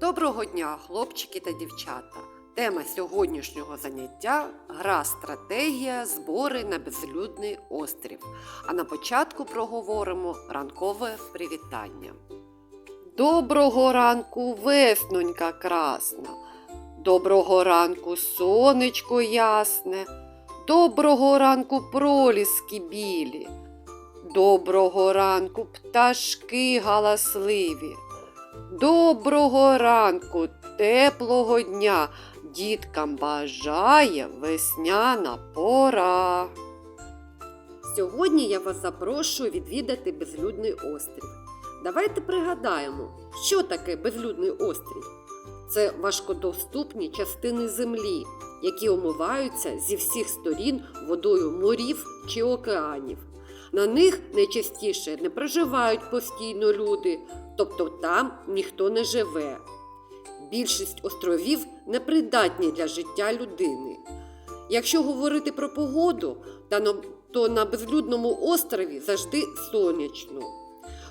Доброго дня, хлопчики та дівчата! Тема сьогоднішнього заняття гра стратегія збори на безлюдний острів. А на початку проговоримо ранкове привітання. Доброго ранку, веснонька красна. Доброго ранку, сонечко ясне. Доброго ранку, проліски білі. Доброго ранку, пташки галасливі. Доброго ранку, теплого дня діткам бажає весняна пора. Сьогодні я вас запрошую відвідати безлюдний острів. Давайте пригадаємо, що таке безлюдний острів. Це важкодоступні частини землі, які омиваються зі всіх сторін водою морів чи океанів. На них найчастіше не проживають постійно люди, тобто там ніхто не живе. Більшість островів непридатні для життя людини. Якщо говорити про погоду, то на безлюдному острові завжди сонячно.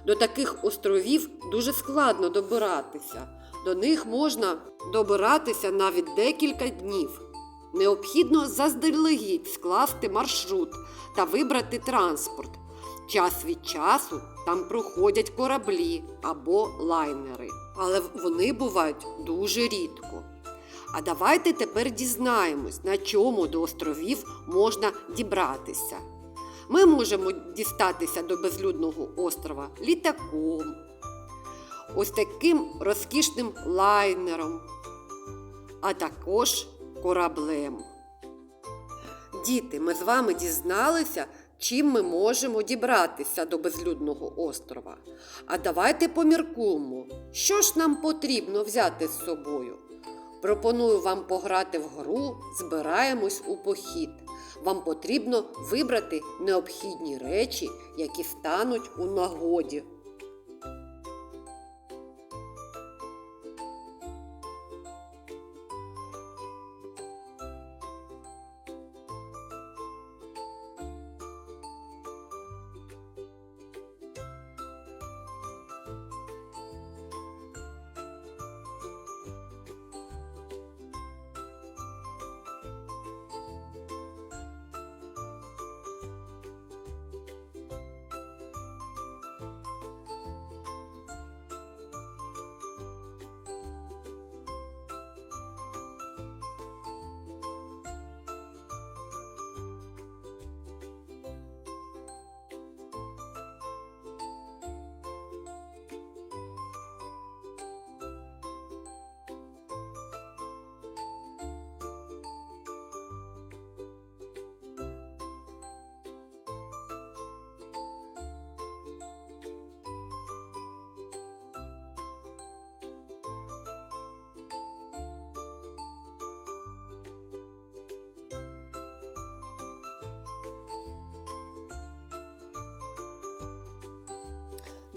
До таких островів дуже складно добиратися. До них можна добиратися навіть декілька днів. Необхідно заздалегідь скласти маршрут та вибрати транспорт. Час від часу там проходять кораблі або лайнери, але вони бувають дуже рідко. А давайте тепер дізнаємось, на чому до островів можна дібратися. Ми можемо дістатися до безлюдного острова літаком, ось таким розкішним лайнером, а також кораблем. Діти, ми з вами дізналися, чим ми можемо дібратися до безлюдного острова. А давайте поміркуємо, що ж нам потрібно взяти з собою. Пропоную вам пограти в гру Збираємось у похід. Вам потрібно вибрати необхідні речі, які стануть у нагоді.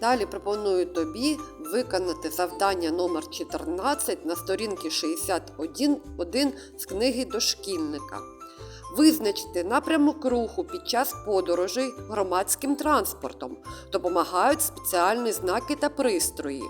Далі пропоную тобі виконати завдання номер 14 на сторінці 61 з книги дошкільника. Визначити напрямок руху під час подорожей громадським транспортом допомагають спеціальні знаки та пристрої.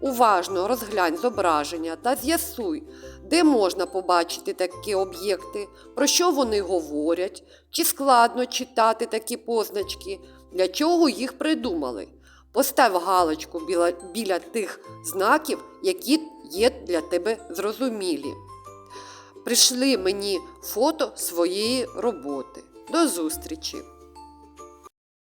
Уважно розглянь зображення та з'ясуй, де можна побачити такі об'єкти, про що вони говорять, чи складно читати такі позначки, для чого їх придумали. Постав галочку біля, біля тих знаків, які є для тебе зрозумілі. Прийшли мені фото своєї роботи. До зустрічі!